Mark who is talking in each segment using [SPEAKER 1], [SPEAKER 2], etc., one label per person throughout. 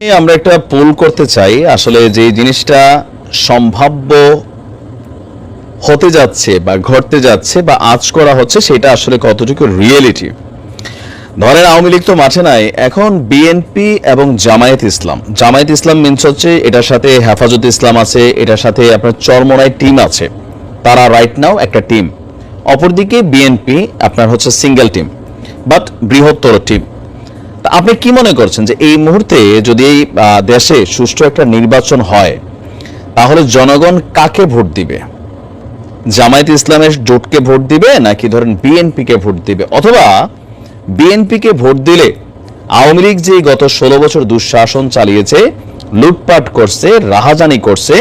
[SPEAKER 1] আমরা একটা পোল করতে চাই। আসলে যে জিনিসটা সম্ভাব্য হতে যাচ্ছে বা ঘটতে যাচ্ছে বা আজ করা হচ্ছে, সেটা আসলে কতটুকু রিয়েলিটি ধরেন আওয়ামী লীগ তো মাঠে নাই, এখন বিএনপি এবং জামায়াত ইসলাম। জামায়াত ইসলাম মিনস হচ্ছে এটার সাথে হেফাজত ইসলাম আছে, এটার সাথে আপনার চরমনায় টিম আছে। তারা রাইট নাও একটা টিম অপরদিকে বিএনপি আপনার হচ্ছে সিঙ্গেল টিম বাট বৃহত্তর টিম আপনি কি মনে করছেন যে এই মুহূর্তে যদি দেশে সুষ্ঠু একটা নির্বাচন হয়, তাহলে জনগণ কাকে ভোট দিবে? জামায়াত ইসলামের জোটকে ভোট দিবে, নাকি ধরেন বিএনপিকে ভোট দিবে? অথবা বিএনপিকে ভোট দিলে আওয়ামী লীগ যে গত ষোলো বছর দুঃশাসন চালিয়েছে, লুটপাট করছে, রাহাজানি করছে,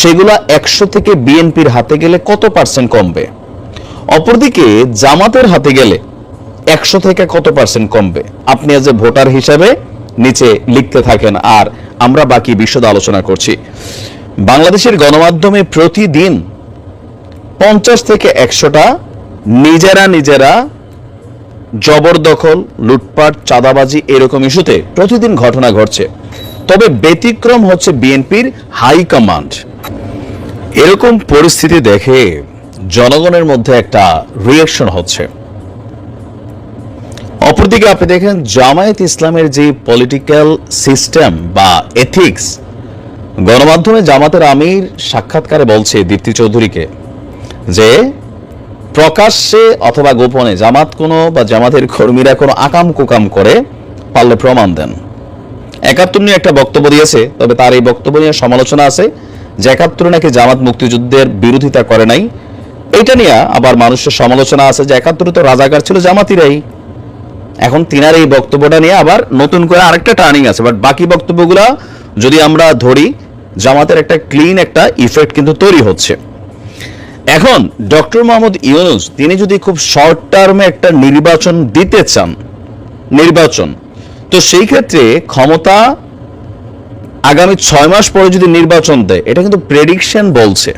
[SPEAKER 1] সেগুলা একশো থেকে বিএনপির হাতে গেলে কত পার্সেন্ট কমবে? অপরদিকে জামাতের হাতে গেলে একশো থেকে কত পার্সেন্ট কমবে? আপনি আজ ভোটার হিসাবে নিচে লিখতে থাকেন। আর আমরা বাকি বিশদ আলোচনা করছি। বাংলাদেশের গণমাধ্যমে প্রতিদিন পঞ্চাশ থেকে একশোটা নিজেরা নিজেরা জবরদখল, লুটপাট, চাঁদাবাজি এরকম ইস্যুতে প্রতিদিন ঘটনা ঘটছে। তবে ব্যতিক্রম হচ্ছে বিএনপির হাই কমান্ড। এরকম পরিস্থিতি দেখে জনগণের মধ্যে একটা রিয়াকশন হচ্ছে। অপরদিকে আপনি দেখেন জামায়াত ইসলামের যে পলিটিক্যাল সিস্টেম বা এথিক্স গণমাধ্যমে জামাতের আমির সাক্ষাৎকারে বলছে দীপ্তি চৌধুরীকে যে প্রকাশ্যে অথবা গোপনে জামাত কোনো বা জামাতের কর্মীরা কোনো আকাম কুকাম করে পারলে প্রমাণ দেন। একাত্তর নিয়ে একটা বক্তব্য দিয়েছে, তবে তার এই বক্তব্য নিয়ে সমালোচনা আছে, যে একাত্তরে নাকি জামাত মুক্তিযুদ্ধের বিরোধিতা করে নাই। এটা নিয়ে আবার মানুষের সমালোচনা আছে, যে একাত্তরে তো রাজাকার ছিল জামাতিরাই। এখন তিনার এই বক্তব্যটা নিয়ে আবার নতুন করে আরেকটা টার্নিং আছে। বাট বাকি বক্তব্যগুলা যদি আমরা ধরি, জামাতের একটা ক্লিন একটা ইফেক্ট কিন্তু তৈরি হচ্ছে। এখন ডক্টর মোহাম্মদ ইউনুস তিনি যদি খুব শর্ট টার্মে একটা নির্বাচন দিতে চান, নির্বাচন, তো সেই ক্ষেত্রে ক্ষমতা আগামী ছয় মাস পরে যদি নির্বাচন দেয়, এটা কিন্তু প্রেডিকশন বলছে।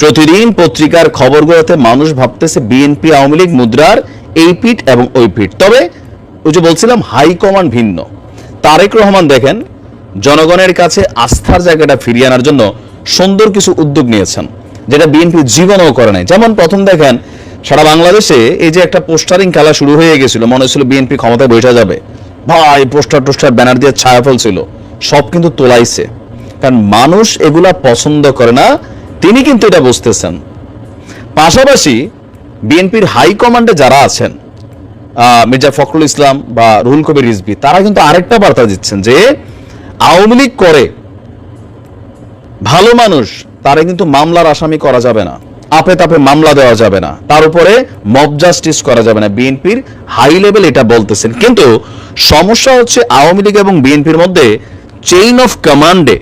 [SPEAKER 1] প্রতিদিন পত্রিকার খবরগুলোতে মানুষ ভাবতেছে বিএনপি আওয়ামী লীগ মুদ্রার এই পিঠ এবং ওই পিঠ। তবে ওই যে বলছিলাম হাইকমান্ড ভিন্ন। তারেক রহমান দেখেন, জনগণের কাছে আস্থার জায়গাটা ফিরিয়ে আনার জন্য সুন্দর কিছু উদ্যোগ নিয়েছেন, যেটা বিএনপি জীবনেও করে নাই। যেমন প্রথম দেখেন, সারা বাংলাদেশে এই যে একটা পোস্টারিং খেলা শুরু হয়ে গেছিল, মনে হচ্ছিল বিএনপি ক্ষমতায় বসে যাবে। ভাই, পোস্টার টোস্টার, ব্যানার দিয়ে ছায়া ফেলছিল। সব কিন্তু তোলাইছে। কারণ মানুষ এগুলা পছন্দ করে না, তিনি কিন্তু এটা বুঝতেছেন। পাশাপাশি বিএনপির হাই কমান্ডে যারা আছেন মির্জা ফখরুল ইসলাম বা রুহুল কবির রিজভি, তারা কিন্তু আরেকটা বার্তা দিচ্ছেন যে আওয়ামী লীগ করে ভালো মানুষ, তারা কিন্তু মামলার আসামি করা যাবে না, আপে তাপে মামলা দেওয়া যাবে না, তার উপরে মব জাস্টিস করা যাবে না। বিএনপির হাই লেভেল এটা বলতেছেন। কিন্তু সমস্যা হচ্ছে আওয়ামী লীগ এবং বিএনপির মধ্যে চেইন অফ কমান্ডে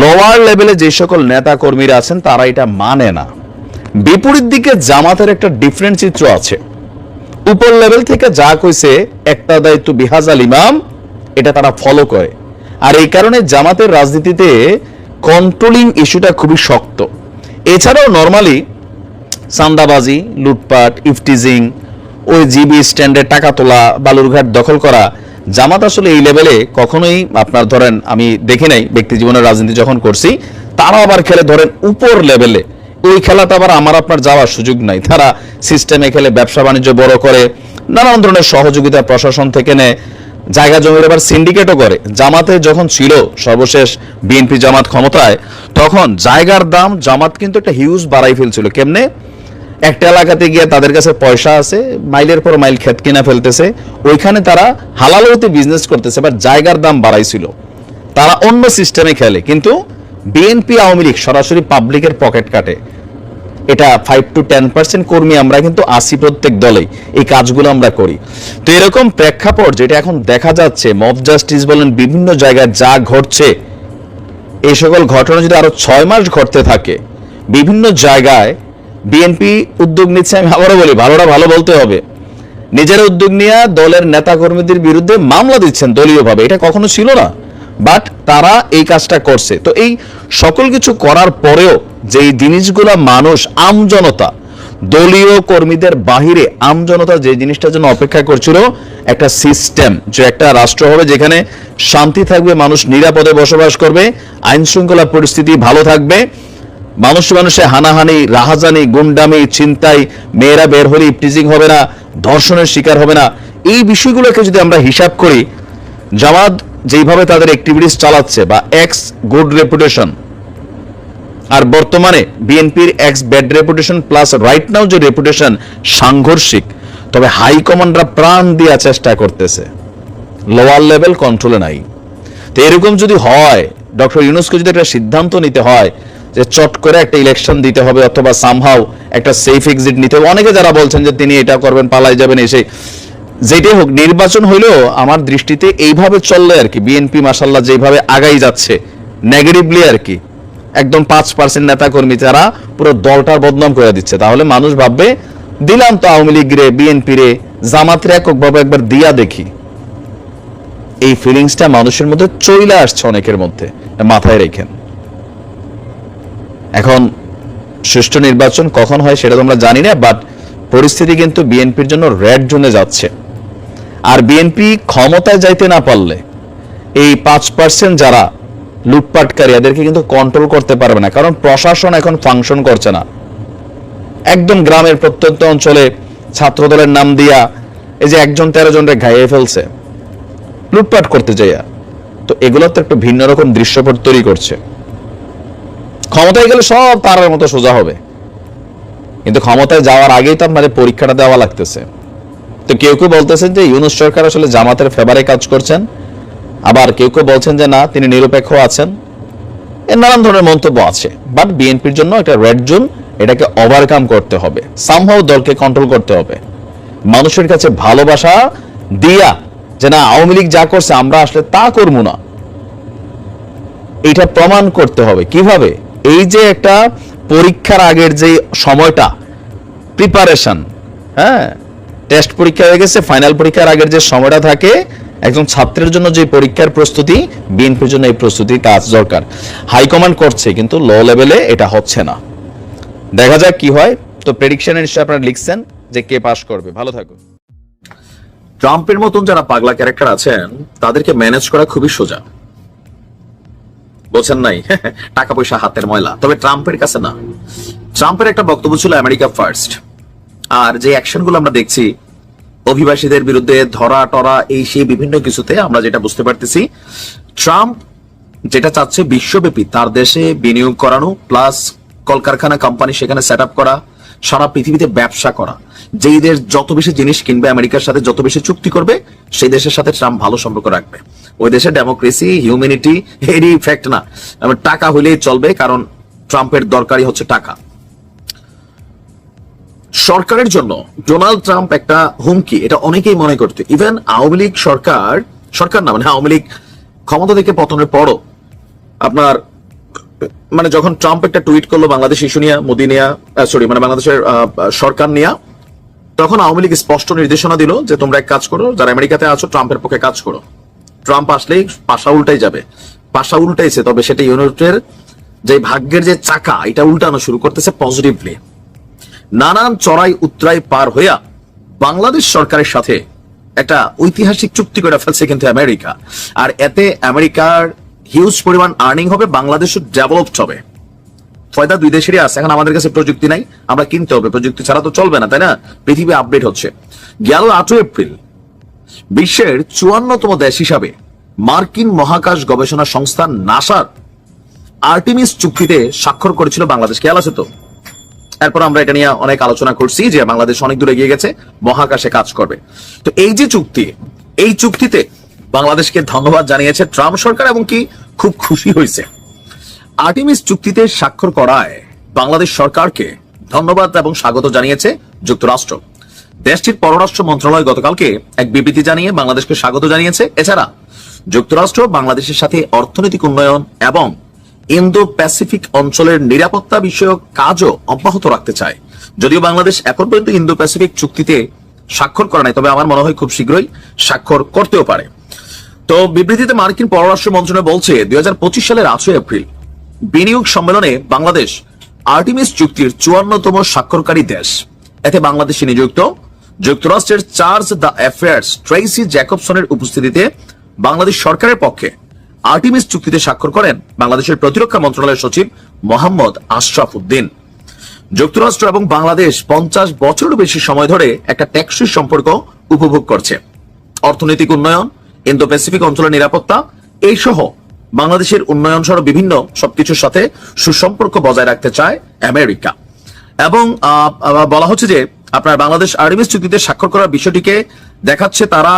[SPEAKER 1] লোয়ার লেভেলে যে সকল নেতা কর্মীরা আছেন, তারা এটা মানে না। বিপরীত দিকে জামাতের একটা ডিফারেন্ট চিত্র আছে। উপর লেভেল থেকে যা কইছে, একটা দায়িত্ব বিহাজাল ইমাম, এটা তারা ফলো করে। আর এই কারণে জামাতের রাজনীতিতে কন্ট্রোলিং ইস্যুটা খুবই শক্ত। এছাড়াও নর্মালি চান্দাবাজি লুটপাট ইফটিজিং ওই জিবি স্ট্যান্ডের টাকা তোলা, বালুরঘাট দখল করা, জামাত আসলে এই লেভেলে কখনোই, আপনার ধরেন, আমি দেখি নাই, ব্যক্তি জীবনের রাজনীতি যখন করছি তারা আবার খেলে ধরেন উপর লেভেলে ওই খেলাতে আবার আমার আপনার যাওয়ার সুযোগ নাই। তারা সিস্টেমে খেলে, ব্যবসা বাণিজ্য বড় করে, নানান ধরনের সহযোগিতা প্রশাসন থেকে নেয়। জায়গা জমির এবার সিন্ডিকেটও করে। জামাতে যখন ছিল সর্বশেষ বিএনপি জামাত ক্ষমতায়, তখন জায়গার দাম জামাত কিন্তু একটা হিউজ বাড়াই ফেলছিল। কেমনে? একটা এলাকাতে গিয়ে তাদের কাছে পয়সা আছে, মাইলের পর মাইল ক্ষেত কিনা ফেলতেছে। ওইখানে তারা হালালতে বিজনেস করতেছে বা জায়গার দাম বাড়াইছিল। তারা অন্য সিস্টেমে খেলে, কিন্তু বিএনপি আওয়ামী লীগ সরাসরি পাবলিকের পকেট কাটে। এটা ফাইভ টু টেন পার্সেন্ট কর্মী আমরা কিন্তু আসি প্রত্যেক দলেই। এই কাজগুলো আমরা করি। তো এরকম প্রেক্ষাপট যেটা এখন দেখা যাচ্ছে মব জাস্টিস বলেন বিভিন্ন জায়গায় যা ঘটছে, এই সকল ঘটনা যদি আরও ছয় মাস ঘটতে থাকে, বিভিন্ন জায়গায় বিএনপি উদ্যোগ নিচ্ছে, আমি আবারও বলি, ভালোটা ভালো বলতে হবে। নিজের উদ্যোগ নিয়ে দলের নেতা কর্মীদের বিরুদ্ধে মামলা দিচ্ছেন দলীয়ভাবে। এটা কখনো ছিল না। বাট তারা এই কাজটা করছে। তো এই সকল কিছু করার পরেও যে জিনিসগুলা মানুষ আমজনতা দলীয় কর্মীদের বাহিরে আমজনতা যে জিনিসটার জন্য অপেক্ষা করছিল, একটা সিস্টেম যে একটা রাষ্ট্র হবে যেখানে শান্তি থাকবে, মানুষ নিরাপদে বসবাস করবে আইন শৃঙ্খলা পরিস্থিতি ভালো থাকবে, মানুষ মানুষে হানাহানি, রাহাজানি, গুন্ডামি চিন্তাই মেয়েরা বের হলে ইপটিজিং হবে না, ধর্ষণের শিকার হবে না। এই বিষয়গুলোকে যদি আমরা হিসাব করি, জামাত যেইভাবে তাদের অ্যাক্টিভিটিস চালাচ্ছে বা এক্স গুড রেপুটেশন আর বর্তমানে বিএনপির ex bad reputation plus right now যে রেপুটেশন সাংঘর্ষিক, তবে হাই কমান্ডরা প্রাণ দিয়া চেষ্টা করতেছে। লোয়ার লেভেল কন্ট্রোলে নাই। তো এরকম যদি হয় ডক্টর ইউনুসকে যদি একটা সিদ্ধান্ত নিতে হয় যে চট করে একটা ইলেকশন দিতে হবে অথবা সামহাও একটা সেফ এক্সিট নিতে হবে, অনেকে যারা বলছেন যে তিনি এটা করবেন, পালাই যাবেন, এসে যেটাই হোক, নির্বাচন হইলেও আমার দৃষ্টিতে এইভাবে চললে আর কি বিএনপি মাসাল্লাহ যেভাবে আগাই যাচ্ছে নেগেটিভলি আর কি, একদম পাঁচ পার্সেন্ট নেতা কর্মী যারা পুরো দলটার বদনাম করে দিচ্ছে। তাহলে মানুষ ভাববে, দিলাম তো আওয়ামী লীগ রে বিএনপি রে, জামাতের এককভাবে একবার দিয়া দেখি। এই ফিলিংসটা মানুষের মধ্যে চলে আসছে অনেকের মধ্যে মাথায় রেখেন। এখন, সুষ্ঠু নির্বাচন কখন হয় সেটা তোমরা জানি না বাট পরিস্থিতি কিন্তু বিএনপির জন্য রেড জোনে যাচ্ছে। বিএনপি ক্ষমতায় যাইতে না পারলে এই পাঁচ পার্সেন্ট যারা লুটপাটকারী, এদেরকে কিন্তু কন্ট্রোল করতে পারবে না। কারণ প্রশাসন এখন ফাংশন করছে না। একদম গ্রামের প্রত্যন্ত অঞ্চলে ছাত্রদলের নাম দিয়া এই যে একজন তেরো জনরে ঘাইয়ে ফেলছে, লুটপাট করতে যাইয়া। তো এগুলো তো একটা ভিন্ন রকম দৃশ্যপট তৈরি করছে। ক্ষমতায় গেলে সব তারার মতো সোজা হবে। কিন্তু ক্ষমতায় যাওয়ার আগেই তো আপনাদের পরীক্ষাটা দেওয়া লাগতেছে। তো কেউ কেউ বলতেছেন যে ইউনুস সরকার আসলে জামাতের ফেভারে কাজ করছেন। আবার কেউ কেউ বলছেন যে না, তিনি নিরপেক্ষ আছেন। এর নানান ধরনের মন্তব্য আছে। বাট বিএনপির জন্য একটা রেড জোন এটাকে ওভারকাম করতে হবে। সামহাও দলকে কন্ট্রোল করতে হবে। মানুষের কাছে ভালোবাসা দিয়া যে না, আওয়ামী লীগ যা করছে, আমরা আসলে তা করব না। এটা প্রমাণ করতে হবে। কীভাবে? এই যে একটা পরীক্ষার আগের যে সময়টা প্রিপারেশন হ্যাঁ? টেস্ট পরীক্ষা হয়ে গেছে ফাইনাল পরীক্ষার আগের যে সময়টা থাকে, একজন ছাত্রের জন্য যে পরীক্ষার প্রস্তুতি বিএনপির জন্য এই প্রস্তুতি কাজ দরকার। হাইকমান্ড করছে, কিন্তু লো লেভেলে এটা হচ্ছে না। দেখা যাক কি হয়। তো প্রেডিকশনের হিসেবে আপনারা লিখছেন যে কে পাস করবে। ভালো থাকুন। ট্রাম্পের মতন যারা পাগলা ক্যারেক্টার আছেন, তাদেরকে ম্যানেজ করা খুবই সোজা। বলছেন নাই, টাকা পয়সা হাতের ময়লা। তবে ট্রাম্পের কাছে না। ট্রাম্পের একটা বক্তব্য ছিল আমেরিকা ফার্স্ট আর যে অ্যাকশনগুলো আমরা দেখছি, অভিবাসীদের বিরুদ্ধে ধরা, টরা, এই সেই বিভিন্ন কিছুতে আমরা যেটা বুঝতে পারতেছি, ট্রাম্প যেটা চাচ্ছে বিশ্বব্যাপী, তার দেশে বিনিয়োগ করানো প্লাস কলকারখানা কোম্পানি সেখানে সেট করা, সারা পৃথিবীতে ব্যবসা করা। যেই দেশ যত বেশি জিনিস কিনবে, আমেরিকার সাথে যত বেশি চুক্তি করবে, সেই দেশের সাথে ট্রাম্প ভালো সম্পর্ক রাখবে। ওই দেশে ডেমোক্রেসি হিউম্যানিটি এরই ইফেক্ট না। টাকা হলেই চলবে, কারণ ট্রাম্পের দরকারই হচ্ছে টাকা। সরকারের জন্য ডোনাল্ড ট্রাম্প একটা হুমকি, এটা অনেকেই মনে করতে। ইভেন আওয়ামী লীগ সরকার সরকার না মানে আওয়ামী লীগ ক্ষমতা থেকে পতনের পরও আপনার মানে যখন ট্রাম্প একটা টুইট করল বাংলাদেশ ইস্যু নিয়ে, মোদি নিয়া সরি মানে বাংলাদেশের সরকার নিয়া, তখন আওয়ামী লীগ স্পষ্ট নির্দেশনা দিল যে তোমরা এক কাজ করো, যারা আমেরিকাতে আছো, ট্রাম্পের পক্ষে কাজ করো। ট্রাম্প আসলেই পাশা উল্টাই যাবে। পাশা উল্টাইছে, তবে সেটা ইউনিটের যে ভাগ্যের যে চাকা, এটা উল্টানো শুরু করতেছে পজিটিভলি নানান চড়াই উত্তরাই পার হইয়া বাংলাদেশ সরকারের সাথে একটা ঐতিহাসিক চুক্তি করে ফেলছে কিন্তু আমেরিকা। আর এতে আমেরিকার হিউজ পরিমাণ আর্নিং হবে, বাংলাদেশও ডেভেলপড হবে। ফয়দা, দুই দেশেরই আছে, এখন আমাদের কাছে প্রযুক্তি নাই, আমরা কিনতে হবে। প্রযুক্তি ছাড়া তো চলবে না, তাই না? পৃথিবী আপডেট হচ্ছে। গেল আটই এপ্রিল, বিশ্বের চুয়ান্নতম দেশ হিসাবে মার্কিন মহাকাশ গবেষণা সংস্থা নাসার আর্টিমিস চুক্তিতে স্বাক্ষর করেছিল বাংলাদেশ। খেয়াল আছে তো? এরপর আমরা এটা নিয়ে অনেক আলোচনা করছি যে বাংলাদেশ অনেক দূরে এগিয়ে গেছে, মহাকাশে কাজ করবে। তো এই যে চুক্তি, এই চুক্তিতে বাংলাদেশকে ধন্যবাদ জানিয়েছে ট্রাম্প সরকার এবং কি খুব খুশি হয়েছে। আর্টিমিস চুক্তিতে স্বাক্ষর করায় বাংলাদেশ সরকারকে ধন্যবাদ এবং স্বাগত জানিয়েছে যুক্তরাষ্ট্র। দেশটির পররাষ্ট্র মন্ত্রণালয় গতকালকে এক বিবৃতি জানিয়ে বাংলাদেশকে স্বাগত জানিয়েছে। এছাড়া যুক্তরাষ্ট্র বাংলাদেশের সাথে অর্থনৈতিক উন্নয়ন এবং ইন্দো প্যাসিফিক অঞ্চলের নিরাপত্তা বিষয়ক কাজও অব্যাহত রাখতে চায়। যদিও বাংলাদেশ এখন পর্যন্ত ইন্দো প্যাসিফিক চুক্তিতে স্বাক্ষর করা নাই, তবে আমার মনে হয় খুব শীঘ্রই স্বাক্ষর করতেও পারে। তো বিবৃতিতে মার্কিন পররাষ্ট্র মন্ত্রণালয় বলছে, দুই হাজার পঁচিশ সালের আটই এপ্রিল বিনিয়োগ সম্মেলনে বাংলাদেশ
[SPEAKER 2] আর্টিমিস চুক্তির চুয়ান্নতম স্বাক্ষরকারী দেশ। এতে বাংলাদেশে নিযুক্ত যুক্তরাষ্ট্রের চার্জ দ্য অ্যাফেয়ার্স ট্রেসি জ্যাকবসনের উপস্থিতিতে বাংলাদেশ সরকারের পক্ষে আর্টিমিস চুক্তিতে স্বাক্ষর করেন বাংলাদেশের প্রতিরক্ষা মন্ত্রণালয়ের সচিব মোহাম্মদ আশরাফ উদ্দিন যুক্তরাষ্ট্র এবং বাংলাদেশ পঞ্চাশ বছরের বেশি সময় ধরে একটা টেকসই সম্পর্ক উপভোগ করছে। অর্থনৈতিক উন্নয়ন ইন্দো প্যাসিফিক অঞ্চলের নিরাপত্তা এই সহ বাংলাদেশের উন্নয়ন সহ বিভিন্ন সবকিছুর সাথে সুসম্পর্ক বজায় রাখতে চায় আমেরিকা। এবং বলা হচ্ছে যে আপনার বাংলাদেশ আর্মিস চুক্তিতে স্বাক্ষর করার বিষয়টিকে দেখাচ্ছে তারা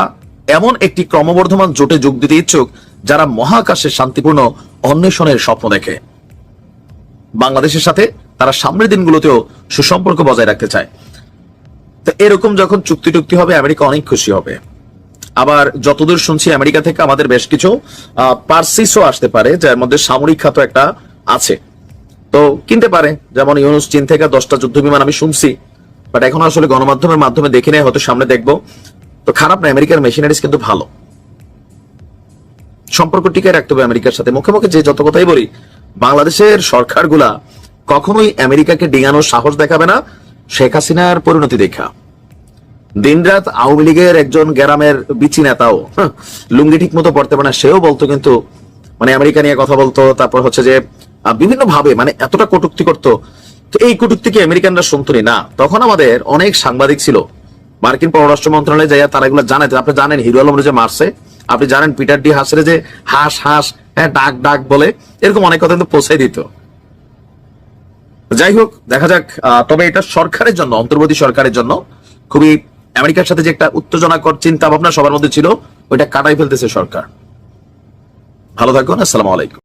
[SPEAKER 2] এমন একটি ক্রমবর্ধমান জোটে যোগ দিতে ইচ্ছুক যারা মহাকাশে শান্তিপূর্ণ অন্বেষণের স্বপ্ন দেখে। বাংলাদেশের সাথে তারা সামনের দিনগুলোতেও সুসম্পর্ক বজায় রাখতে চায়। তো এরকম যখন চুক্তি টুক্তি হবে, আমেরিকা অনেক খুশি হবে। আবার যতদূর শুনছি, আমেরিকা থেকে আমাদের বেশ কিছু পার্সিসও আসতে পারে, যার মধ্যে সামরিক খাত একটা আছে। তো কিনতে পারে, যেমন ইউনুস চীন থেকে দশটা যুদ্ধ বিমান আমি শুনছি, বাট এখন আসলে গণমাধ্যমের মাধ্যমে দেখে নেই হয়তো সামনে দেখব। তো খারাপ না, আমেরিকার মেশিনারিজ কিন্তু ভালো। সম্পর্ক টিকে রাখতে হবে আমেরিকার সাথে। মুখে মুখে যে যত কথাই বলি বাংলাদেশের সরকারগুলা কখনোই আমেরিকাকে ডিঙানোর সাহস দেখাবে না শেখ হাসিনার পরিণতি দেখা। দিনরাত আওয়ামী লীগের একজন গ্রামের বিচি নেতাও হ্যাঁ, লুঙ্গি ঠিক মতো পড়তে পারে না সেও বলতো কিন্তু মানে আমেরিকা নিয়ে কথা বলতো তারপর হচ্ছে যে বিভিন্ন ভাবে মানে এতটা কটুক্তি করতো। তো এই কটুক্তিকে আমেরিকানরা শুনতনি? না। তখন আমাদের অনেক সাংবাদিক ছিল। মার্কিন পররাষ্ট্র মন্ত্রণালয়ে যাইয়া তারা এগুলো জানাতে আপনি জানেন হিরো আলম যে মারছে। আপনি জানেন পিটার ডি হাসরে যে হাস হাস হ্যাঁ ডাক ডাক বলে, এরকম অনেক কথা কিন্তু পৌঁছাই দিত। যাই হোক, দেখা যাক তবে এটা সরকারের জন্য, অন্তর্বর্তী সরকারের জন্য খুবই আমেরিকার সাথে যে একটা উত্তেজনাকর চিন্তা ভাবনা সবার মধ্যে ছিল, ওইটা কাটাই ফেলতেছে সরকার। ভালো থাকুন, আসসালামু আলাইকুম।